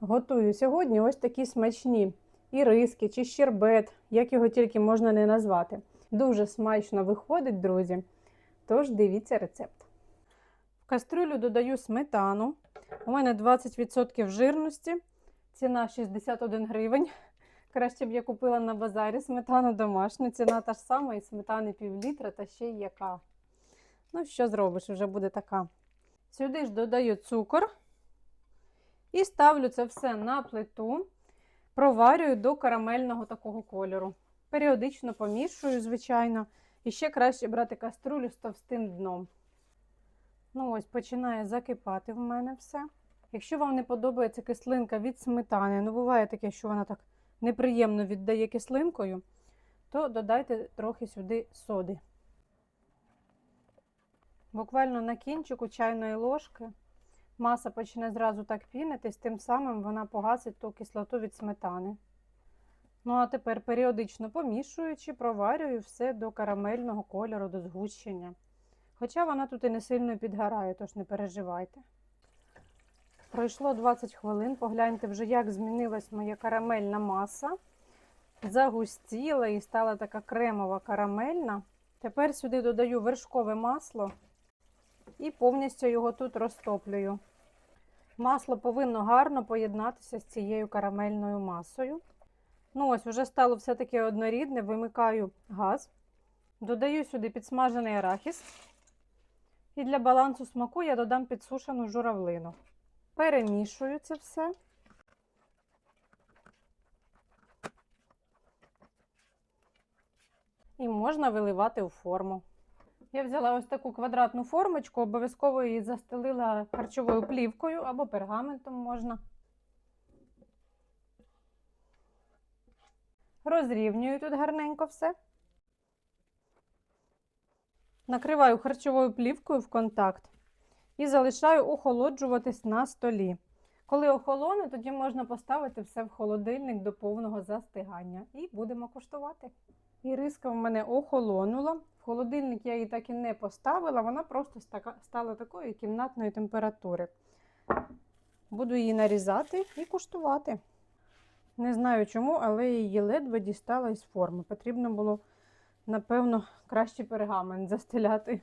Готую сьогодні ось такі смачні і риски, чи щербет, як його тільки можна не назвати. Дуже смачно виходить, друзі. Тож дивіться рецепт. В кастрюлю додаю сметану. У мене 20% жирності. Ціна 61 гривень. Краще б я купила на базарі сметану домашню. Ціна та ж сама, і сметани пів літра, та ще й яка. Ну, що зробиш, вже буде така. Сюди ж додаю цукор. І ставлю це все на плиту, проварюю до карамельного такого кольору. Періодично помішую, звичайно. І ще краще брати каструлю з товстим дном. Ну ось, починає закипати в мене все. Якщо вам не подобається кислинка від сметани, ну буває таке, що вона так неприємно віддає кислинкою, то додайте трохи сюди соди. Буквально на кінчику чайної ложки маса почне зразу так пінитись, тим самим вона погасить ту кислоту від сметани. Ну, а тепер періодично помішуючи, проварюю все до карамельного кольору, до згущення. Хоча вона тут і не сильно підгорає, тож не переживайте. Пройшло 20 хвилин. Погляньте вже, як змінилась моя карамельна маса. Загустіла і стала така кремова карамельна. Тепер сюди додаю вершкове масло і повністю його тут розтоплюю. Масло повинно гарно поєднатися з цією карамельною масою. Ну, ось, вже стало все таки однорідне, вимикаю газ, додаю сюди підсмажений арахіс. І для балансу смаку я додам підсушену журавлину. Перемішую це все. І можна виливати у форму. Я взяла ось таку квадратну формочку, обов'язково її застелила харчовою плівкою або пергаментом можна. Розрівнюю тут гарненько все. Накриваю харчовою плівкою в контакт і залишаю охолоджуватись на столі. Коли охолоне, тоді можна поставити все в холодильник до повного застигання. І будемо куштувати. Іриска в мене охолонула. Холодильник я її так і не поставила, вона просто стала такої кімнатної температури. Буду її нарізати і куштувати. Не знаю чому, але її ледве дістала із форми. Потрібно було, напевно, краще пергамент застеляти.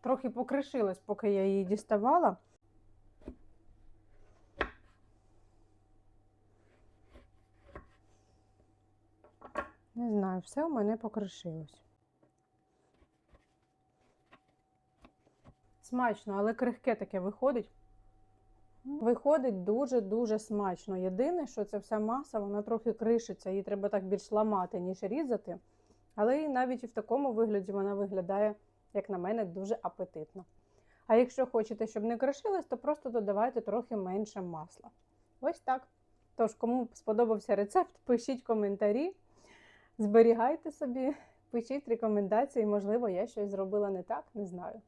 Трохи покришилась, поки я її діставала. Не знаю, все у мене покришилось. Смачно, але крихке таке виходить. Виходить дуже-дуже смачно. Єдине, що це вся маса, вона трохи кришиться, її треба так більш ламати, ніж різати. Але і навіть і в такому вигляді вона виглядає, як на мене, дуже апетитно. А якщо хочете, щоб не кришилось, то просто додавайте трохи менше масла. Ось так. Тож, кому сподобався рецепт, пишіть коментарі, зберігайте собі, пишіть рекомендації, можливо, я щось зробила не так, не знаю.